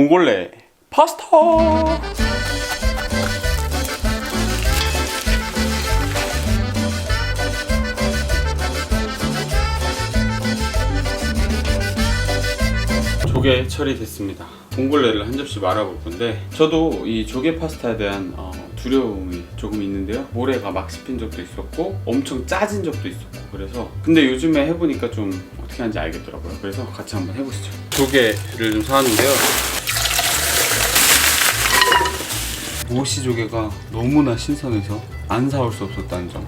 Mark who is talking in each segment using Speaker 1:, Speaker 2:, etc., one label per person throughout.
Speaker 1: 봉골레 파스타. 조개 처리됐습니다. 봉골레를 한 접시 말아볼 건데 저도 이 조개 파스타에 대한 어, 두려움이 조금 있는데요. 모래가 막 씹힌 적도 있었고 엄청 짜진 적도 있었고 그래서 근데 요즘에 해보니까 좀 어떻게 하는지 알겠더라고요. 그래서 같이 한번 해보시죠. 조개를 좀 사왔는데요. 모시 조개가 너무나 신선해서 안 사올 수 없었다는 점.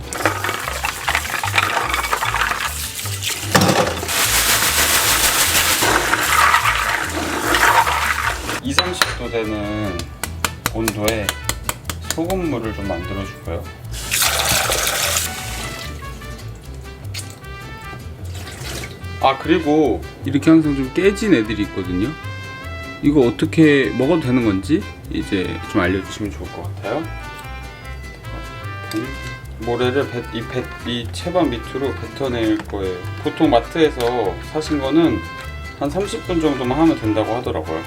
Speaker 1: 2, 30도 되는 온도에 소금물을 좀 만들어 줄까요? 아 그리고 이렇게 항상 좀 깨진 애들이 있거든요. 이거 어떻게 먹어도 되는 건지 이제 좀 알려주시면 좋을 것 같아요. 모래를 배, 이, 배, 이 채반 밑으로 뱉어낼 거예요. 보통 마트에서 사신 거는 한 30분 정도만 하면 된다고 하더라고요.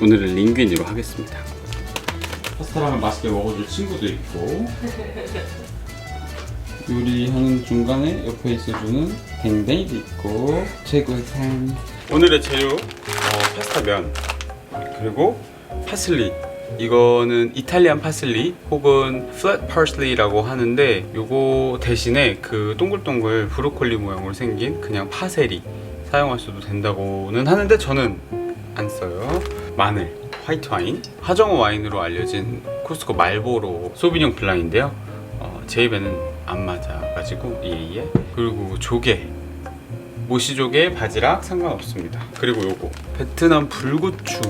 Speaker 1: 오늘은 링귀니로 하겠습니다. 파스타라면 맛있게 먹어줄 친구도 있고 요리하는 중간에 옆에 있어주는 댕댕이도 있고 최고의 삶 오늘의 재료 어, 파스타 면 그리고 파슬리. 이거는 이탈리안 파슬리 혹은 플랫 파슬리라고 하는데 요거 대신에 그 동글동글 브로콜리 모양으로 생긴 그냥 파세리 사용하셔도 된다고는 하는데 저는 안 써요. 마늘 화이트 와인. 하정우 와인으로 알려진 코스코 말보로 소비뇽 블랑인데요. 어, 제 입에는 안 맞아가지고 예예 그리고 조개. 모시조개 바지락 상관없습니다. 그리고 요거. 베트남 불고추.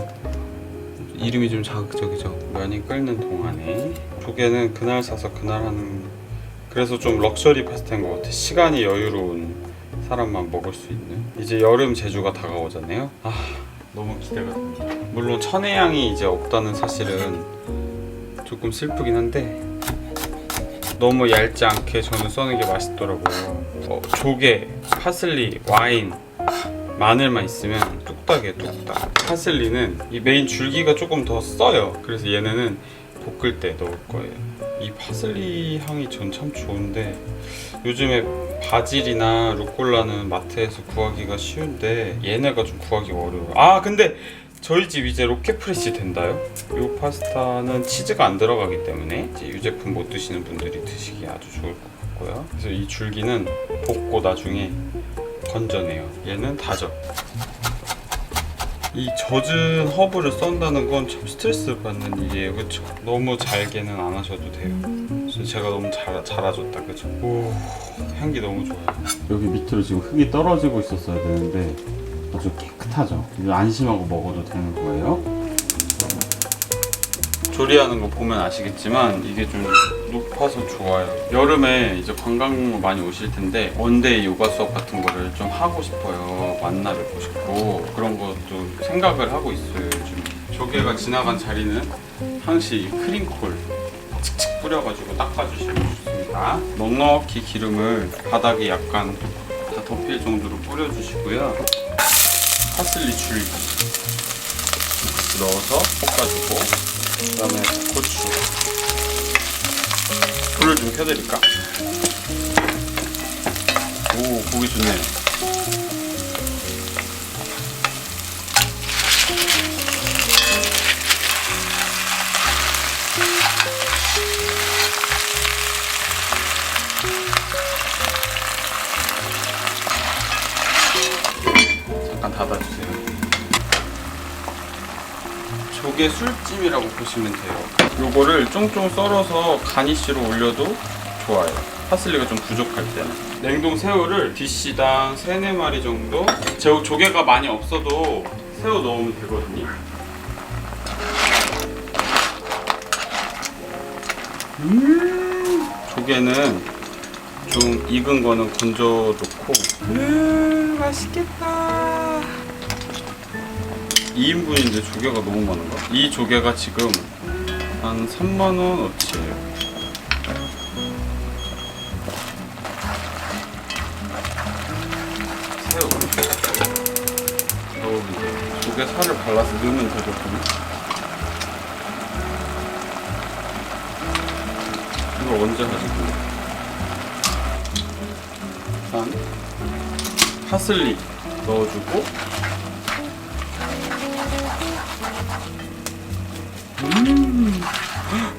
Speaker 1: 이름이 좀 자극적이죠. 면이 끓는 동안에. 조개는 그날 사서 그날 하는 그래서 좀 럭셔리 파스타인 것 같아. 시간이 여유로운 사람만 먹을 수 있는. 이제 여름 제주가 다가오잖아요. 아 너무 기대가 됩니다. 물론 천혜향이 이제 없다는 사실은 조금 슬프긴 한데 너무 얇지 않게 저는 써는 게 맛있더라고요. 어, 조개, 파슬리, 와인 마늘만 있으면 뚝딱이에요 뚝딱. 파슬리는 이 메인 줄기가 조금 더 써요. 그래서 얘네는 볶을 때 넣을 거예요. 이 파슬리 향이 전 참 좋은데 요즘에 바질이나 루꼴라는 마트에서 구하기가 쉬운데 얘네가 좀 구하기 어려워요. 아 근데 저희 집 이제 로켓프레시 된다요 이 파스타는 치즈가 안 들어가기 때문에 이제 유제품 못 드시는 분들이 드시기 아주 좋을 것 같고요 그래서 이 줄기는 볶고 나중에 건져내요. 얘는 다져. 이 젖은 허브를 썬다는 건 참 스트레스 받는 일이에요, 그렇죠? 너무 잘게는 안 하셔도 돼요. 그래서 제가 너무 잘 잘아줬다, 그렇죠? 오, 향기 너무 좋아요. 여기 밑으로 지금 흙이 떨어지고 있었어야 되는데 아주 깨끗 하죠. 이거 안심하고 먹어도 되는 거예요. 조리하는 거 보면 아시겠지만 이게 좀 높아서 좋아요. 여름에 이제 관광객 많이 오실 텐데 원데이 요가 수업 같은 거를 좀 하고 싶어요. 만나 뵙고 싶고 그런 것도 생각을 하고 있어요. 요즘 조개가 지나간 자리는 항시 크림콜 칙칙 뿌려가지고 닦아주시면 좋습니다. 넉넉히 기름을 바닥에 약간 다 덮일 정도로 뿌려주시고요. 파슬리 줄기 넣어서 볶아주고 그 다음에 고추 불을 좀 켜드릴까? 오 고기 좋네요 조개 술찜이라고 보시면 돼요. 요거를 쫑쫑 썰어서 가니쉬로 올려도 좋아요. 파슬리가 좀 부족할 때는. 냉동 새우를 디시당 3, 4마리 정도? 제 조개가 많이 없어도 새우 넣으면 되거든요. 음, 조개는 좀 익은 거는 건져 놓고 음, 맛있겠다. 2인분인데 조개가 너무 많은가? 이 조개가 지금 한 3만원 어치예요 새우 넣어보고 조개 살을 발라서 넣으면 되거든요 이걸 언제 하지? 일단 파슬리 넣어주고 음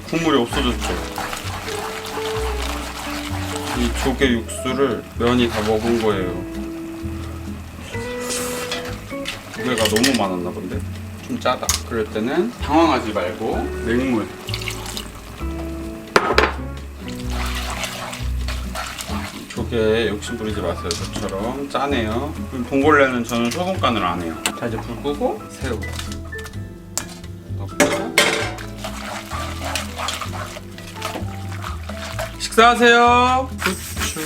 Speaker 1: 국물이 없어졌죠. 이 조개 육수를 면이 다 먹은 거예요. 조개가 너무 많았나 본데 좀 짜다. 그럴 때는 당황하지 말고 냉물. 조개 욕심 부리지 마세요. 저처럼 짜네요. 봉골레는 저는 소금 간을 안 해요. 자 이제 불 끄고 새우 넣고 식사하세요. 후추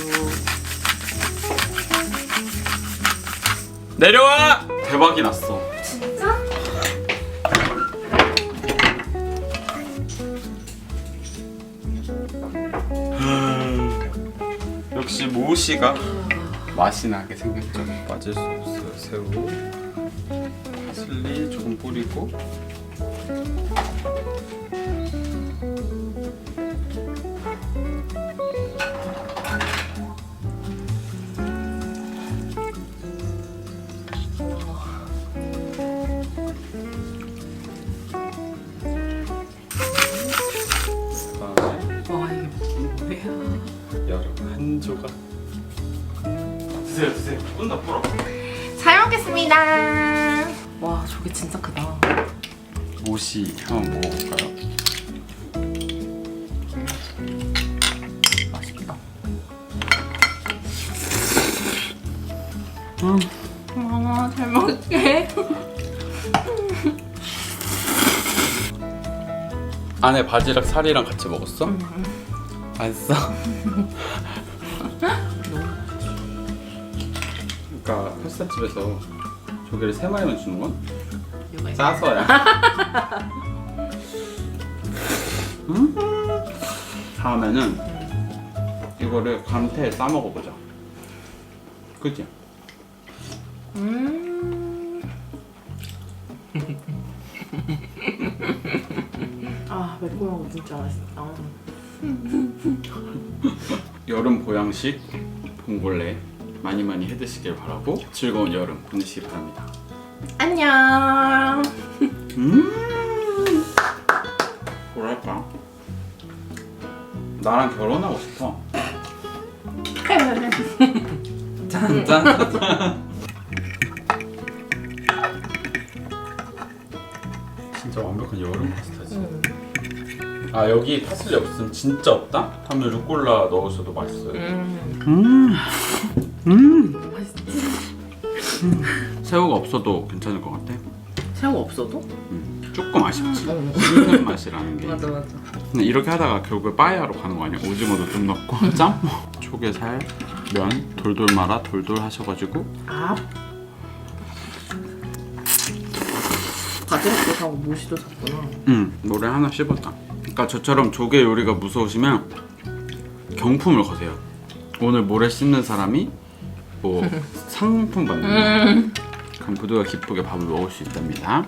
Speaker 1: 내려와. 대박이 났어.
Speaker 2: 진짜?
Speaker 1: 역시 모씨가 맛이 나게 생겼죠. 빠질 수 없어요. 새우, 파슬리 조금 뿌리고. 한 조각. 드세요, 드세요. 꾼다 풀어.
Speaker 2: 잘 먹겠습니다. 와 저게 진짜 크다.
Speaker 1: 모씨 한번 먹어볼까요?
Speaker 2: 맛있다.
Speaker 1: 음.
Speaker 2: 아잘 먹게.
Speaker 1: 안에 바지락 살이랑 같이 먹었어? 맛있어. 그러니까 패스타집에서 조개를 세 마리만 주는 건 싸서야. 음? 다음에는 이거를 감태에 싸 먹어보자. 그치?
Speaker 2: 음. 아 매콤하고 진짜 맛있다.
Speaker 1: 여름 보양식 봉골레 많이 많이 해드시길 바라고 즐거운 여름 보내시기 바랍니다.
Speaker 2: 안녕.
Speaker 1: 음 뭐랄까 나랑 결혼하고 싶어. 짠짠. 진짜 완벽한 여름 파스타지. 아 여기 파슬리 없으면 진짜 없다? 하면 루꼴라 넣으셔도 맛있어요.
Speaker 2: 음.
Speaker 1: 음.
Speaker 2: 맛있지.
Speaker 1: 새우가 없어도 괜찮을 것 같아.
Speaker 2: 새우 없어도?
Speaker 1: 음. 조금 아쉽지.
Speaker 2: 음.
Speaker 1: 씹는 맛이라는 게.
Speaker 2: 맞아 맞아.
Speaker 1: 근데 이렇게 하다가 결국에 빠에야로 가는 거 아니야? 오징어도 좀 넣고 짬? 조개살, 면 돌돌 말아 돌돌 하셔가지고
Speaker 2: 아. 바지락도 사고 모시도 샀구나.
Speaker 1: 음 모래 하나 씹었다. 그러니까 저처럼 조개 요리가 무서우시면 경품을 거세요. 오늘 모래 씹는 사람이 뭐 상품 받는 거.
Speaker 2: 음.
Speaker 1: 그럼 부두가 기쁘게 밥을 먹을 수 있답니다.